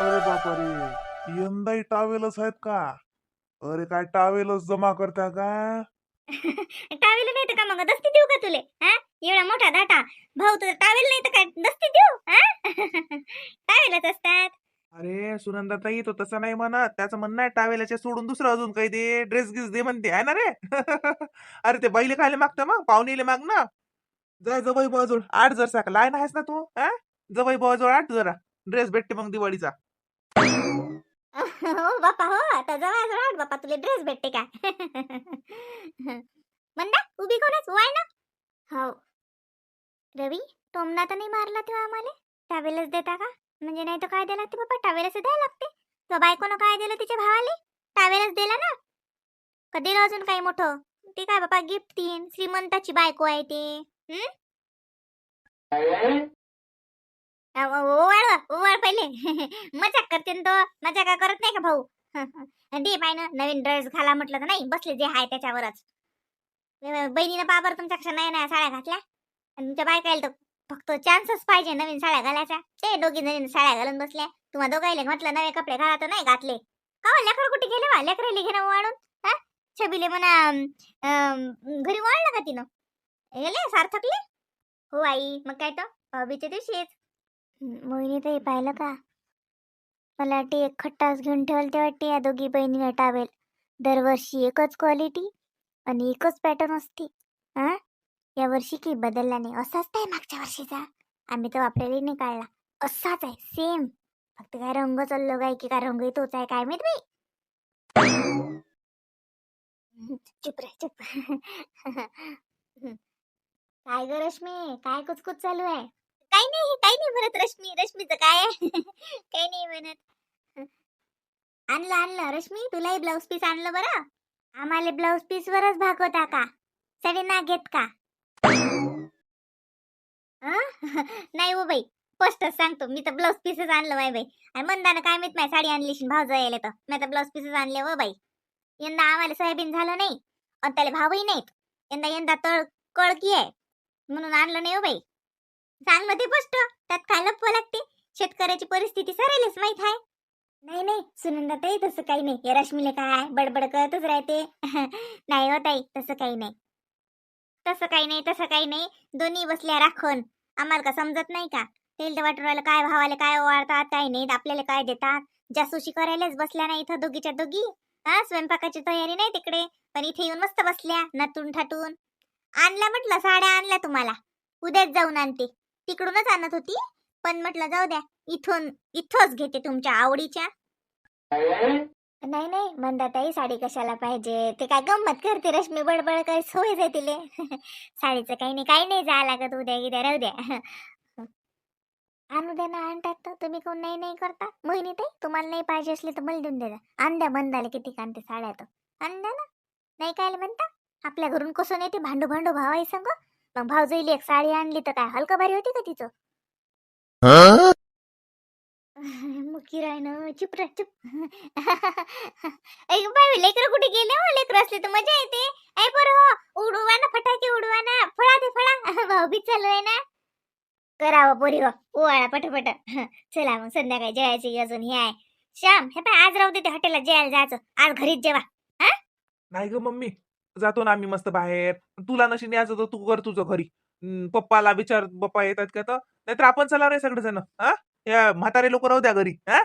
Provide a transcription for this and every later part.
अरे बापरे. यंदाही टावेलच आहेत का? अरे काय टावेलच जमा करता का? टावेल नाही तर का मग? दस्ती देऊ का तुले? हा? एवढा मोठा दाटा. भाऊ तुझा टावेल नाही तर काय? दस्ती देऊ? हा? टावेलच असतात. अरे सुनंदाताई तो तसं नाही म्हणत. त्याचं म्हणणं आहे टावेलाच्या सोडून दुसरं अजून काही दे. ड्रेस गिस दे म्हणते. आहे ना रे? अरे ते बैले खायला मागतं मग? पाहुणेले माग ना जाय जवळ बाजूळ आठ जर साक. लाईन आहेस ना तू? हा? जवळ बाजूळ आठ जरा. ड्रेस भेटते मग दिवाळीचा. हो बापा हो आता जवळ जवळ बापा तुला ड्रेस भेटते का? मंदा उभी कोणच? वाय ना. हो. रवी टोमना तर नाही मारला तेव्हा आम्हाला. टावेलच देता का? म्हणजे नाही तर काय द्यायला लागते बापा टावेलच द्यायला लागते. तो बायकोनं काय दिलं तिच्या भावाले? टावेलच दिला ना. कधी अजून काही मोठं? ते काय बापा गिफ्ट तीन. श्रीमंताची बायको आहे ते. ओवाळ ओवाळ पहिले. मजाक करते ना तो. मजा का करत नाही का भाऊ? दे पाय ना नवीन ड्रेस घाला म्हटलं तर नाही बसले जे आहे त्याच्यावरच. बहिणीनं बाबर तुमच्यापेक्षा नया नया साड्या घातल्या? आणि तुमच्या बायकायला तर फक्त चान्सच पाहिजे नवीन साड्या घालायचा. ते दोघी नवीन साड्या घालून बसल्या. तुम्हाला दोघायला म्हटलं नवे कपडे घाला तर नाही घातले. का हो, लेकर कुठे गेले वा लेकराले घेणं वाढून हा? छबिले म्हणा घरी वाढलं का तिनं? गेले सार्थकले? हो आई मग काय तर? भाऊबीच्या दिवशीच मोहिनी ताई पाहिलं का? मला वाटते एक खट्टाच घेऊन ठेवलं ते वाटते या दोघी बहिणीनं टावेल. दरवर्षी एकच क्वालिटी आणि एकच पॅटर्न असते. हा या वर्षी काही बदलला नाही. असाच आहे मागच्या वर्षीचा. आम्ही तर वापरायला नाही काढला. असाच आहे. सेम फक्त काय रंग चाललो काय की काय रंग तोच आहे काय माहीत बाई? चुप रे चुप. काय ग रश्मी? काय कुचकुच चालू आहे? काही नाही काही नाही म्हणत रश्मी रश्मीचं काय काही नाही म्हणत. आणलं आणलं. रश्मी तुलाही ब्लाऊज पीस आणलं बरं? आम्हाला ब्लाऊज पीस वरच भागवता का? साडी ना घेत का? नाही हो बाई. स्पष्टच सांगतो. मी तर ब्लाऊज पीसच आणलं माय बाई. आणि मंदानं काय माहीत नाही साडी आणली भाव जायला तर. मी तर ब्लाऊज पीसच आणले व बाई. यंदा आम्हाला सोयाबीन झालं नाही. आणि त्याला भावही नाहीत. यंदा यंदा तळ कळकी आहे. म्हणून आणलं नाही हो बाई. सांग ना ते स्पष्ट त्यात काय लपवा लागते? शेतकऱ्याची परिस्थिती सरायलाच माहीत आहे. नाही नाही सुनंदा ताई तसं काही नाही. या रश्मीला काय बडबड करतच राहते. नाही हो ताई तसं काही नाही. तसं काही नाही तसं काही नाही. दोन्ही बसल्या राखून. आम्हाला का समजत नाही का? तेल तर वाटून काय भावाले काय वाढतात काय नाही आपल्याला काय देतात? जासूशी करायलाच बसल्या नाही इथं दोघीच्या दोघी. हा स्वयंपाकाची तयारी नाही तिकडे. पण इथे येऊन मस्त बसल्या नटून ठाटून आणल्या म्हटलं साड्या आणल्या तुम्हाला. उद्याच जाऊन आणते. तिकडूनच आणत होती. पण म्हटलं जाऊ द्या इथून इथंच घेते तुमच्या आवडीच्या. नाही नाही मंदाताई साडी कशाला पाहिजे? ते काय गंमत करते रश्मी बडबड काय सोय आहे तिले? साडीचं काही नाही काही नाही जायला लागत उद्या गिद्या राहू द्या. आणू द्या ना आणतात तर तुम्ही कोण नाही नाही करता? मोहिनी ताई तुम्हाला नाही पाहिजे असले तर मला देऊन द्या आण द्या बंदाले किती कांते साड्या तर आण द्या ना. नाही काय म्हणता? आपल्या घरून कसं येते भांडू भांडू भावाई सांग मग भाऊ जाईल एक साडी आणली तर काय हलका भारी होती का तिचं? मुकी राय ना चुप रा चुप. ऐक बाई लेकर कुठे गेले हो? लेकर असले तर मजा येते. ऐ बरं हो उडवा ना फटाके उडवा ना. फळा ते फळा. भाऊ बी चालू आहे ना. करावं पोरी हो ओवाळा पटपट. चला मग संध्याकाळी जेवायची अजून हे आहे. श्याम हे पाय आज राहू दे ते हॉटेलला जेवायला जायचं. आज घरीच जेवा. नाही ग मम्मी. जातो ना आम्ही मस्त बाहेर. तुला नशी न्यायचं तर तू कर तुझं घरी. पप्पाला विचार पप्पा येतात का तर? नाहीतर आपण चला रे सगळेजण हा? या म्हातारे लोक राहू द्या घरी हा?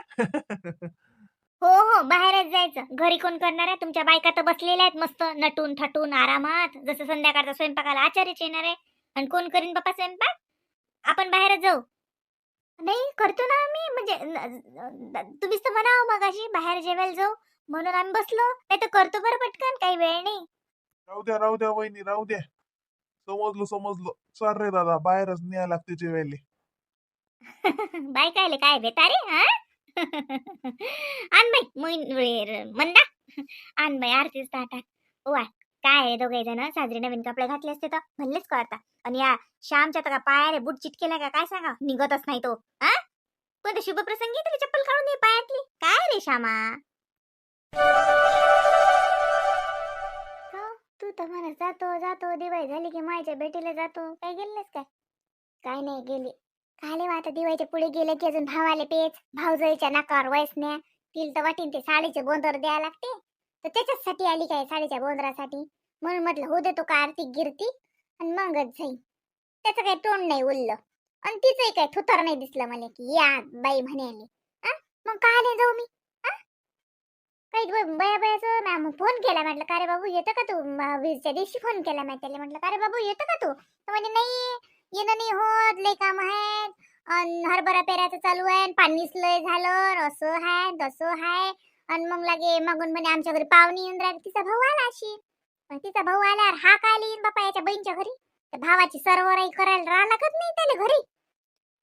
हो हो बाहेरच जायचं. घरी कोण करणार आहे? तुमच्या बायका तर बसलेल्या आहेत मस्त नटून थटून आरामात. जसं संध्याकाळचा स्वयंपाकाला आचार्यच येणार आहे. आणि कोण करीन बाप्पा स्वयंपाक? आपण बाहेरच जाऊ. नाही करतो ना आम्ही. म्हणजे न- न- तुम्हीच तर म्हणावं मग अशी बाहेर जेवायला जाऊ. म्हणून आम्ही बसलो. नाही तर करतो बरं पटकन. काही वेळ नाही. द्या राहू द्या वहिनी राहू द्या. समजलो समजलो. चाल रे दादा बाहेरच न्याय लागते जेवायले बाय कायले काय बेतारे हा? आण बाई मोईन रे- मंदा. आण बाई आरतीच ताटात. वा काय आहे दोघे जण? साजरी नवीन कपडे घातले असते तर? म्हणलेच करता आणि या श्यामच्या तर का पायाले बूट चिटकेला का? काय सांगा निघतच नाही तो हा? कोणत्या शुभप्रसंगी तरी चप्पल काढून ये पायातली. काय रे श्यामा? का? म्हणत जातो जातो दिवाळी झाली की मायच्या भेटीला जातो. काय गेलेस काय? काय नाही गेली. काले आता दिवाळीच्या पुढे गेले की अजून भावाले पेच भाऊजाईच्या नाकावर वयसण्या तिला तर वाटीन ते साडीचे गोंधळ द्यायला लागते. तर त्याच्याचसाठी आली काय साडीच्या गोंधळासाठी म्हणून म्हटलं हो देतो का आर्थिक गिरती? आणि मगच जाईन त्याचं काही तोंड नाही उरलं. आणि तिचंही काय थुतर नाही दिसलं मला की या बाई म्हणाली. मग का आले जाऊ मी? काही बया बयाचं मग फोन केला म्हटलं का रे बाबू येतं का तू? म- दिवशी फोन केला मी त्याला म्हटलं का रे बाबू येतं का तू? म्हणजे म्हणे नाही येणं नाही होत लय काम आहेत अन हरभरा पेरायचं चालू आहे अन पाणीच लय झालं असं हाय तसं हाय आणि मग लागे मागून म्हणे आमच्या घरी पाहुणी येऊन राहिले तिचा भाऊ आला अशी. तिचा भाऊ आल्यावर हा काय येईन बापा याच्या बहीणच्या घरी? त्या भावाची सर्वराई करायला राहा लागत नाही त्याला घरी.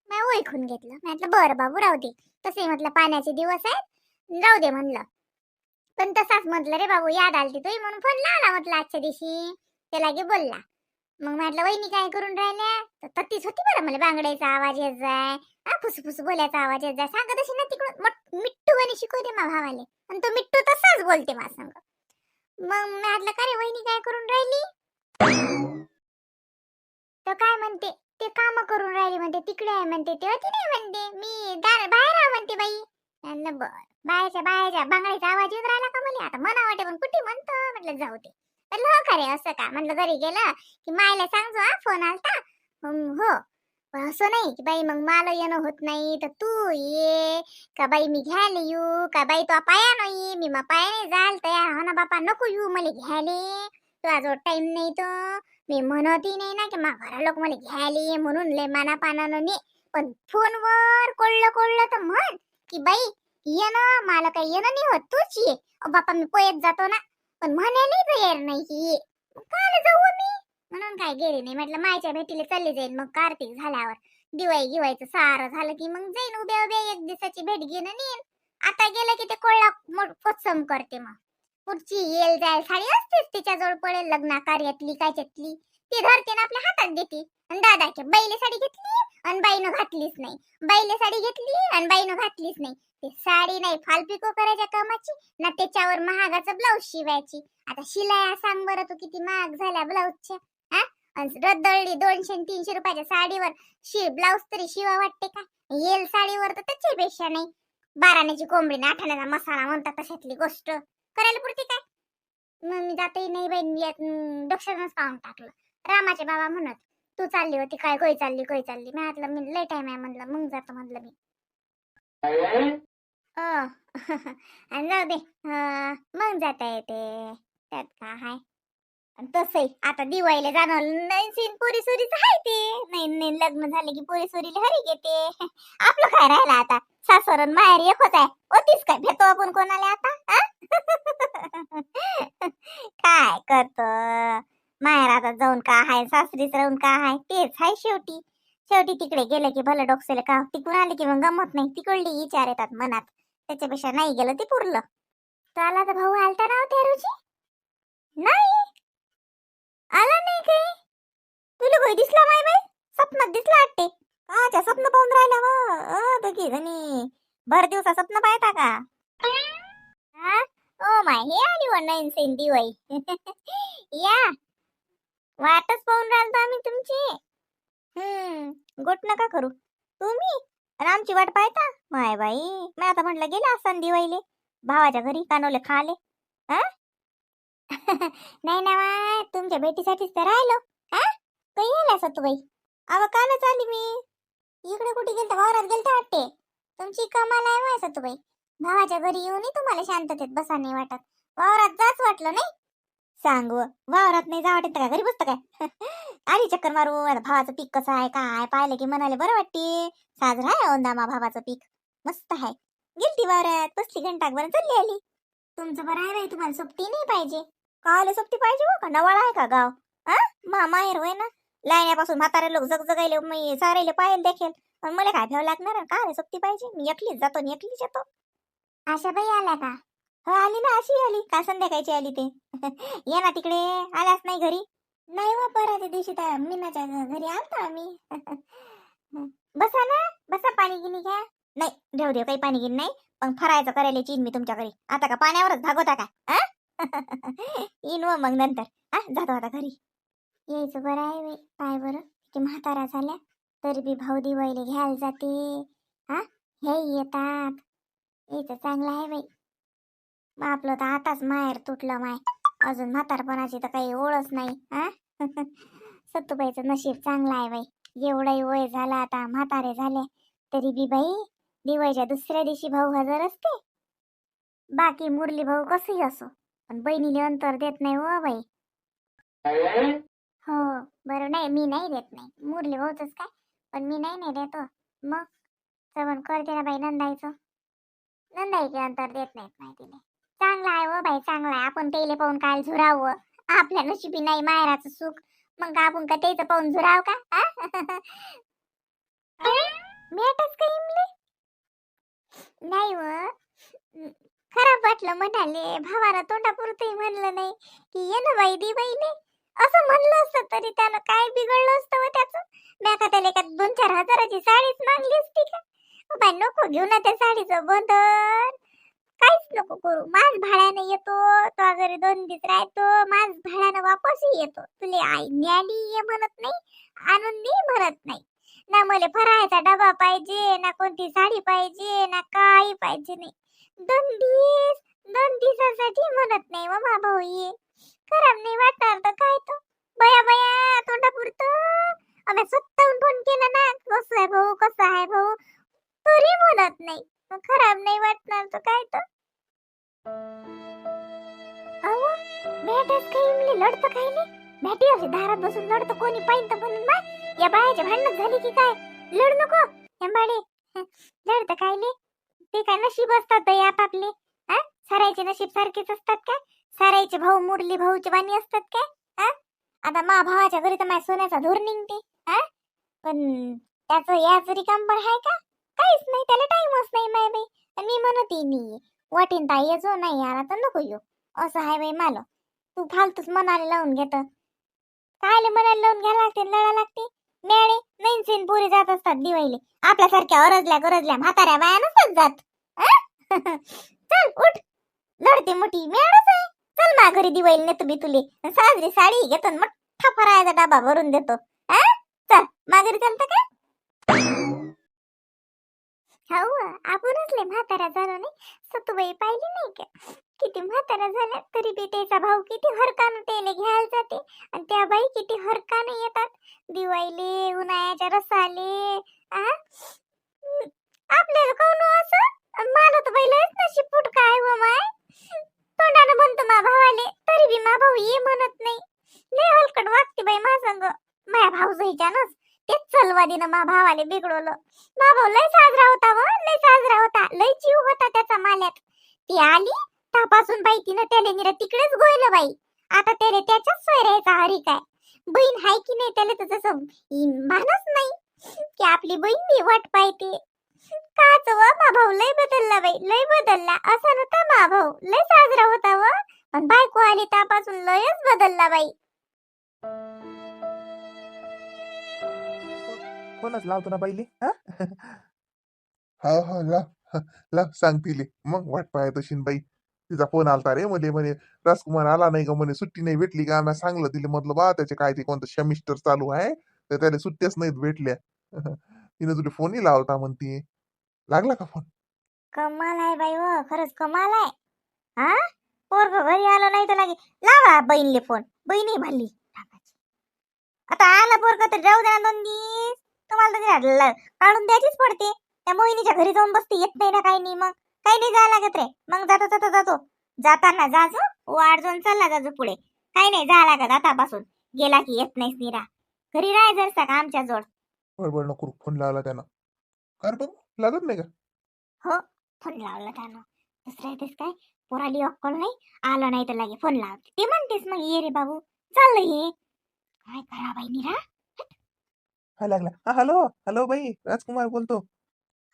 मी ओळखून घेतलं. म्हटलं बरं बाबू राहू दे. तसे म्हटलं पाण्याचे दिवस आहेत राहू दे म्हणलं. पण तसाच म्हटलं रे बाबू याद आलती तुही म्हणून फोन लावला म्हटलं आजच्या दिवशी. ते लागे बोलला. मग म्हटलं वहिनी काय करून राहिल्या? तर तत्तीच होती बरं मला बांगड्याचा आवाज येत जाय हा फुसफुस बोलायचा आवाज येत जाय. सांगत अशी ना तिकडून मिठ्ठू मिट्टू शिकवते मा भावाले. आणि तो मिट्टू तसाच बोलते मा संग. मग मी म्हटलं का रे वहिनी काय करून राहिली? तर काय म्हणते ते काम करून राहिली म्हणते तिकडे आहे म्हणते ते होती नाही म्हणते. मी दार बाहेर आहे म्हणते बाई. म्हणलं बर बांगड्याचा आवाज येऊन राहिला का मला आता मना वाटे पण कुठे म्हणतो? म्हटलं जाऊ दे. म्हटलं हो खरे असं का? म्हटलं घरी गेलं की मायला सांगतो हा फोन आलता. हो पण असं नाही की बाई मग मला येणं होत नाही तर तू ये. का बाई मी घ्यायला येऊ? का बाई तो पायानं ये? मी मग पायाने जाल तयार हो ना बापा नको येऊ मला घ्यायले. तुला जो टाइम नाही तो. मी म्हणतही नाही ना की मा घरा लोक मला घ्यायले म्हणून लय माना पानानं ने. पण फोनवर कोळलं कोळलं तर म्हण. की बाई ये ना मला काही येणं नाही होत तूच ये. बापा मी पोयत जातो ना. पण म्हणायला तयार नाही. की ये काल जाऊ मी. म्हणून काय गेले नाही? म्हटलं मायच्या भेटीला चालली जाईल मग कार्तिक झाल्यावर. दिवाळी गिवायचं सारं झालं की मग जाईन उभ्या उभ्या एक दिवसाची भेट घेणं नेईन आता गेलं की ते कोळा मोठ पोत्सम करते मग. पुढची येल जाय साडी असतेच तिच्याजवळ पडेल लग्ना कार्यातली कायच्यातली ती धरते ना आपल्या हातात देते. आणि दादाच्या बाईले साडी घेतली. आणि बाईनं घातलीच नाही. बाईले साडी घेतली आणि बाईनं घातलीच नाही. ते साडी नाही फालपिको करायच्या कामाची ना त्याच्यावर महागाचं ब्लाऊज शिवायची. आता शिलाया सांग बरं तू किती महाग झाल्या ब्लाऊजच्या हा? आणि रद्दळली दोनशे आणि तीनशे रुपयाच्या साडीवर शि ब्लाऊज तरी शिवा वाटते का? येल साडीवर तर त्याच्यापेक्षा नाही. बाराण्याची कोंबडी ना आठाण्याचा मसाला म्हणतात तशातली गोष्ट. करायला पुरती काय? मग मी जातही नाही बाई डोक्यातच पाहून टाकलं. रामाचे बाबा म्हणत तू चालली होती काय कोई चालली कोई चालली. मी म्हटलं मी लय टाइम आहे म्हणलं मग जातो म्हणलं मी. आणि जाऊ दे. अं, मग जाता येते. त्यात का हाय? आणि तसंही. आता दिवाळीला जाणार नाही सीन पुरी सुरीच आहे ते. नाही नाही लग्न झाले की पुरी सोरीला हरी घेते. आपलं काय राहिलं आता? सासरन माहेर एकच आहे. होतीच काय? भेटतो आपण कोणाला आता? काय करतो? माहेर जाऊन का हाय सासरीच राहून का हाय तेच हाय शेवटी. शेवटी तिकडे गेले की भलं डोकसेले का तिकडून आले की मग गमत नाही तिकडली विचार येतात मनात. त्याच्यापेक्षा नाही गेलं ते पुरलं. तो आला तर भाऊ आलता ना हो त्या नाही. आला नाही काही तुला काही दिसला माय बाई? स्वप्नात दिसला वाटते. काच्या स्वप्न पाहून राहिला व. दोघी जणी. भर दिवसा स्वप्न पाहता का? ओ माय हे आली व नईन सेन दिवाळी. या. वाटच पाहून राहिलो आम्ही तुमची. हम्म गोट नका करू. तुम्ही रामची आमची वाट पाहता? माय बाई मी आता म्हटलं गेले असं दिवाळीले. भावाच्या घरी कानवले खाले. हा नाही ना माय तुमच्या भेटीसाठीच तर राहिलो. हा काही आला असं तू बाई? अव कालच आली मी. इकडे कुठे गेलता? वावरात गेलता वाटते. तुमची कमाल आहे माय सतुबाई भावाच्या घरी येऊनही तुम्हाला शांततेत बसा नाही वाटत. वावरात जाच वाटलं नाही. सांग. वावरात नाही जा वाटत का घरी बसतं काय? आली चक्कर मारू. आता भावाचं पीक कसं आहे काय? पाहिलं की म्हणाले बरं वाटते. साजरा आहे ओंदामा भावाचं पीक. मस्त आहे. गेलती वावरात. बसली घंटाक चालली आली. तुमचं बरं आहे बाई तुम्हाला सोबती नाही पाहिजे. काल सोबती पाहिजे हो का? नवाळा आहे का गाव? हा मा माहेर होय ना? लायण्यापासून म्हातारे लोक जगजगायले मी सारेले पाहायला देखील. पण मला काय भ्याव लागणार? का सोबती पाहिजे? मी एकलीच जातो आणि एकलीच येतो. आशा बाई आल्या का? हो आली ना अशी आली. का संध्याकाळची आली ते. ये ना तिकडे आलाच नाही घरी. नाही हो, वा पराच्या दिवशी त्या मीनाच्या घरी आलता आम्ही. बसा ना बसा पाणी गिनी घ्या. नाही देऊ देऊ काही पाणी गिनी नाही. पण फरायचं करायला चीन मी तुमच्या घरी. आता का पाण्यावरच भागवता का? आ? येईन व मग नंतर. हा जातो आता घरी. यायचं बरं आहे बाई काय बरं. की म्हातारा झाल्या तरी बी भाऊ दिवाळीला घ्यायला जाते. हा हे येतात. यायचं चांगलं आहे बाई. मग आपलं तर आताच माहेर तुटलं माय. अजून म्हातारपणाची तर काही ओळच नाही हा? सत्तूबाईचं नशीब चांगलं आहे बाई. एवढंही वय झालं आता म्हातारे झाले तरी बी बाई दिवाळीच्या दुसऱ्या दिवशी भाऊ हजर असते. बाकी मुरली भाऊ कसंही असो पण बहिणीले अंतर देत नाही हो बाई. हो बरं नाही मी नाही देत नाही. मुरली भाऊच काय पण मी नाही नाही देतो. मग? श्रवण करते ना बाई नंदाईचं. नंदाईचे अंतर देत नाहीत माहितीले. चांगला आहे व बाई चांगला आहे. आपण त्याला पाहून काय झुरावं. आपल्या नशिबी नाही मायराचं सुख. मग आपण का त्याचं पाहून झुराव का? भेटच का इमले? नाही व. खराब वाटलं म्हणाले भावाला तोंडापुरतही म्हणलं नाही की ये ना बाई दी बाईने असं म्हणलं असतं तरी त्यानं काय बिघडलं असतं व त्याचं? मी का त्याला एका दोन चार हजाराची साडीच मागली असती का? बाई नको घेऊ ना त्या साडीचं बंधन. काहीच नको करू. माझ भाड्यानं येतो तो घरी दोन दिवस राहतो माझ भाड्यानं वापसही येतो. तुले आई न्याली ये म्हणत नाही आणून म्हणत नाही. ना मला फरायचा डबा पाहिजे ना कोणती साडी पाहिजे ना काही पाहिजे नाही. दोन दिवस दोन दिवसासाठी म्हणत नाही हो मग भाऊ ये खराब नाही वाटणार तर काय तो? बया बया तोंडा पुरत आम्ही स्वतःहून फोन केला ना कसं आहे भाऊ कसं आहे भाऊ? तरी म्हणत नाही. खराब नाही वाटणार तर काय तर अहो भेटच काही इमले लढतं काही नाही. भेटी असे दारात बसून लढतं कोणी पाहिजे म्हणून बा या बायाच्या भांडण झाली की काय? लढ नको हेंबाडे लढतं काय नाही. ते काय नशीब असतात बाई आपापले. हा? सरायचे नशीब सारखेच असतात काय? सरायचे भाऊ मुरली भाऊचे वाणी असतात काय? हा? आता मा भावाच्या घरी तर माझ्या सोन्याचा धूर निघते. हा? पण त्याचं याच रिकामपर आहे का? काहीच नाही त्याला टाइमच नाही माय बाई. मी म्हणते नाही वाटीन ताई येजो नाही आला तर नको येऊ. असं आहे बाई माल. तू फालतूच मनाला लावून घेत. कायले मनाला लावून घ्यायला लागते लढा लागते? मेळे नैन पुरी जात असतात दिवाळीले. आपल्यासारख्या अरजल्या गरजल्या म्हाताऱ्या बाया नसतात जात. चल उठ. लढते मोठी. मेळच आहे. चल मा घरी दिवाळी नेतो मी तुले. साजरी साडी घेतो आणि मोठा फरायचा डबा भरून देतो. चल माघारी चालतं का? हो आपणच लय म्हातारा झालो नाही. सतुबाई पाहिली नाही का? किती म्हातारा झाला तरी बी त्याचा भाऊ किती हरकानं त्याला घ्यायला जाते आणि त्या बाई किती हरकानं येतात. दिवाळीले उन्हाळ्याच्या रसाले आ? आपल्याला कोण हो असं? मला तर पहिलंच नशीब फुट काय व माय. तोंडानं म्हणतो मा भावाले तरी बी मा भाऊ ये म्हणत नाही. लय हलकट वागते बाई मा संग. माझ्या भाऊजाईच्यानच तेच चलवादीनं मा भावाले बिघडवलं. मा भाऊ लय साजरा होता व लय साजरा होता. लय जीव होता त्याचा माल्यात. ती आली तापासून बाई तिनं त्याने निरा तिकडेच गोयलं बाई. आता त्याला त्याच्याच सोयऱ्याचा हरी काय? बहीण हाय की नाही त्याला तर तसं इमानच भानच नाही. की आपली बहीण मी वाट पाहते. काच व मा भाऊ लय बदलला बाई लय बदलला. असा नव्हता मा भाऊ. लय साजरा होता व. पण बायको आली तापासून लयच बदलला बाई. कोणच लावतो ना पहिली हा? हा हा लाव लाव सांग तिले. मग वाट पाहत अशीन बाई. तिचा फोन आलता रे मले म्हणे राजकुमार आला नाही का म्हणे सुट्टी नाही भेटली का? आम्ही सांगलं तिले म्हटलं बा त्याचे काय ते कोणतं सेमिस्टर चालू आहे तर त्याला सुट्ट्याच नाहीत भेटल्या. तिने तुला फोनही लावता म्हणती. लागला का फोन? कमाल आहे बाई व खरंच कमाल आहे. हा? पोरग घरी आलं नाही तर लागे लावा बहीणले फोन. बहिणी भरली आता आला पोरग तर जाऊ द्या ना दोन दिवस. तुम्हाला तर काढून द्यायचीच पडते. त्या मोहिनीच्या घरी जाऊन बसते. येत नाही ना काही नाही. मग काही नाही जायला लागत रे. मग जातो जातो जातो. जाताना जाजो वाढ जाऊन चालला जाजो पुढे. काही नाही जायला लागत आतापासून. गेला की येत नाहीस निरा. घरी राह जरसा का आमच्या जोड? बडबड नको फोन लावला त्यानं. कर बघ लागत नाही का? फोन लावला त्यानं. दुसऱ्या येतेस काय? पोराली अक्कल नाही? आलं नाही तर लागे फोन लावते. ते म्हणतेस मग ये रे बाबू. चाललं हे काय करा बाई निरा? हा लागला. हा हॅलो हॅलो बाई राजकुमार बोलतो.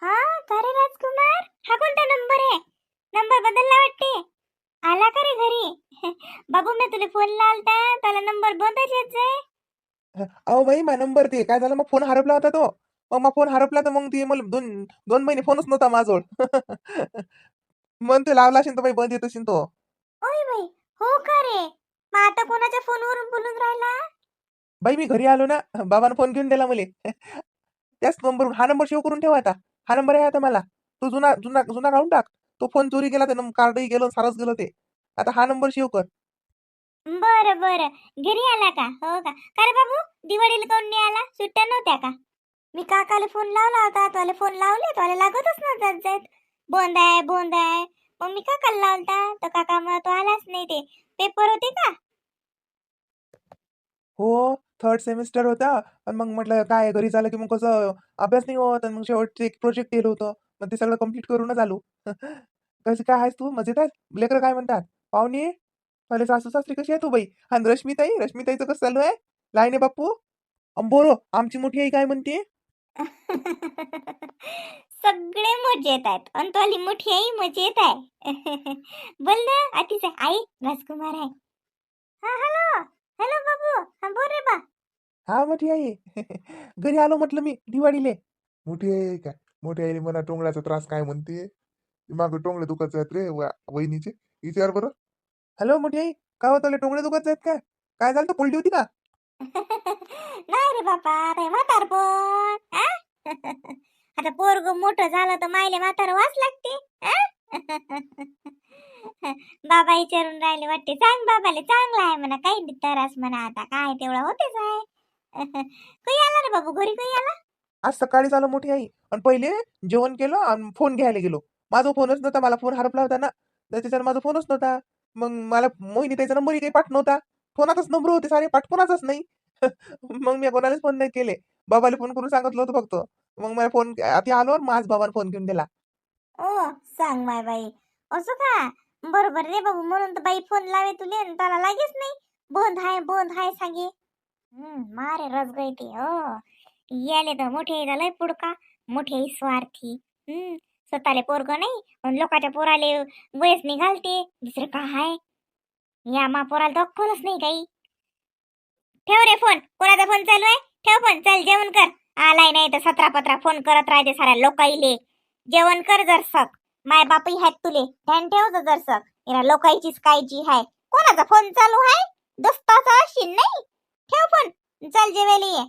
हा का रे राजकुमार? हा कोणता नंबर आहे? नंबर बदलला वाटते. आला का रे घरी? बाबू मी तुला फोन लावता त्याला नंबर जाय अहो बाई मा नंबर ते काय झालं मग फोन हरपला होता तो. मग मग फोन हरपला तर मग ते मला दोन दोन महिने फोनच नव्हता माझजवळ मग ते लावला असेल तर बाई बंद येत असेल तो. ओय बाई हो का रे? मग आता कोणाच्या फोनवरून बोलून राहिला? बाई मी घरी आलो ना बाबानं फोन घेऊन दिला मला. त्याच नंबरवरून हा नंबर सेव्ह करून ठेवा आता. हा नंबर आहे आता मला. तो जुना जुना जुना काढून टाक. तो फोन चोरी गेला त्यानं कार्डही गेलं सारच गेलं ते. आता हा नंबर सेव्ह कर. बरं बरं. घरी आला का? हो का? का रे बाबू? दिवाळीला कोण नाही आला? सुट्ट्या नव्हत्या का? मी काकाला फोन लावला होता. तुला फोन लावले. तुला लागतच नव्हता जात. बोंद आहे बोंद आहे. मग मी काकाला लावलता. तर काका मला तो आलाच नाही ते. पेपर होते का? हो. थर्ड सेमिस्टर होता पण मग म्हटलं काय घरी झालं की मग कसं? अभ्यास नाही होत. आणि मग शेवटचं एक प्रोजेक्ट केलं होतं. मग ते सगळं कंप्लीट करूनच आलो. कशी काय आहेस तू? मजेत आहेस? लेकरं काय म्हणतात? पाहुणे? पहिले सासू सासरी कशी आहे तू हो बाई? आणि रश्मीताई? रश्मीताईचं कसं चालू आहे? लाईने बापू अंबोरो आमची मोठी आई काय म्हणते? सगळे मजेत आहेत. आणि तो आली मोठी आई मजेत आहे. बोल ना आतीच आई राजकुमार आहे हा हॅलो हॅलो बाबू हा बोल रे बा हा मोठी आई घरी आलो म्हटलं मी दिवाळीले. मोठी आहे काय मोठी आईने मला टोंगळ्याचा त्रास काय म्हणते? माग टोंगळे दुखत आहेत रे वा- वहिनीचे. विचार बरं. हॅलो मोठी आई काय होतं टोंगळे दुखत आहेत का? काय झालं पोलटी होती का? नाही रे बापा ते म्हातार पण आ? आता पोरग मोठं झालं तर मायले म्हातार वाच लागते आ? बाबा विचारून राहिले वाटते सांग बाबाले चांगला आहे म्हणा काही नाही त्रास म्हणा आता काय तेवढा होतेच आहे. काही आला रे बाबू? घरी काही आला? आज सकाळी झालं मोठी आई. आणि पहिले जेवण केलं आणि फोन घ्यायला गेलो. माझा फोनच नव्हता मला फोन हरपला होता ना. तर त्याच्यात माझा फोनच नव्हता. मग मला मोहिनी त्याचा नंबरही काही पाठ नव्हता. फोनातच नंबर होते सारे पाठ नाही. मग मी कोणालाच फोन नाही केले. बाबाला फोन करून सांगितलं होतं फक्त. मग मला फोन आधी आलो आणि माझ बाबाने फोन घेऊन दिला. ओ सांग माय बाई. असं का? बरोबर रे बाबू म्हणून तर बाई फोन लावे तुले त्याला लागेच नाही. बंद हाय बंद हाय सांगे. मारे रस गई ते हो. याले तर मोठे झालंय पुडका मोठे स्वार्थी. हम्म स्वतःले पोरग नाही पण लोकांच्या पोराले वयस निघालते दुसरं काय हाय? या मा पोराला तर अक्कलच नाही काही. ठेव रे फोन कोणाचा फोन चालू आहे? ठेव फोन चल जेवण कर. आलाय नाही तर सतरा पत्रा फोन करत राहते साऱ्या लोकाईले. जेवण कर जरसक माय बापही हात तुले ध्यान ठेव जर जरसक इरा लोकाईचीच कायची हाय. कोणाचा फोन चालू हाय? दोस्ताचा अशी नाही? ठेव पण चल जेवायला ये.